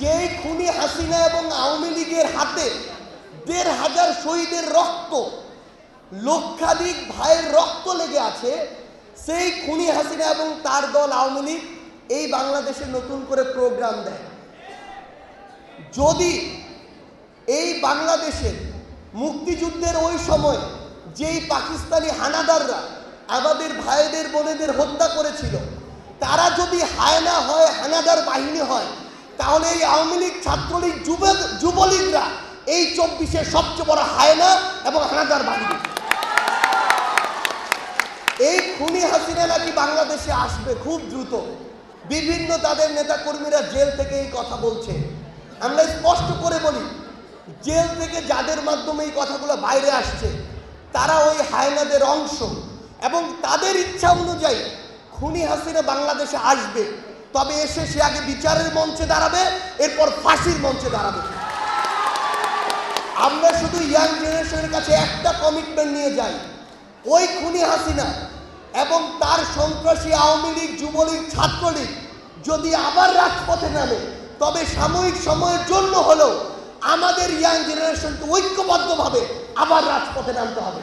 যেই খুনি হাসিনা এবং আওয়ামী লীগের হাতে দেড় হাজার শহীদের রক্ত, লক্ষাধিক ভাইয়ের রক্ত লেগে আছে, সেই খুনি হাসিনা এবং তার দল আওয়ামী লীগ এই বাংলাদেশে নতুন করে প্রোগ্রাম দেয়। যদি এই বাংলাদেশের মুক্তিযুদ্ধের ওই সময় যেই পাকিস্তানি হানাদাররা আমাদের ভাইদের বোনেদের হত্যা করেছিল, তারা যদি হায়না হয়, হানাদার বাহিনী হয় তাহলে এই আওয়ামী লীগ, ছাত্রলীগ যুব যুবলীগরা এই চব্বিশে সবচেয়ে বড় হায়না এবং হানাদার বাহিনী। এই খুনি হাসিনা নাকি বাংলাদেশে আসবে খুব দ্রুত। বিভিন্ন তাদের নেতাকর্মীরা জেল থেকে এই কথা বলছে। আমরা স্পষ্ট করে বলি, জেল থেকে যাদের মাধ্যমে এই কথাগুলো বাইরে আসছে, তারা ওই হায়নাদের অংশ এবং তাদের ইচ্ছা অনুযায়ী খুনি হাসিনা বাংলাদেশে আসবে। তবে এসে সে আগে বিচারের মঞ্চে দাঁড়াবে, এরপর ফাঁসির মঞ্চে দাঁড়াবে। আমরা শুধু ইয়াং জেনারেশনের কাছে একটা কমিটমেন্ট নিয়ে যাই, ওই খুনি হাসিনা এবং তার সন্ত্রাসী আওয়ামী লীগ, যুবলীগ, ছাত্রলীগ যদি আবার রাজপথে নামে, তবে সাময়িক সময়ের জন্য হলেও আমাদের ইয়াং জেনারেশনকে ঐক্যবদ্ধভাবে আবার রাজপথে নামতে হবে।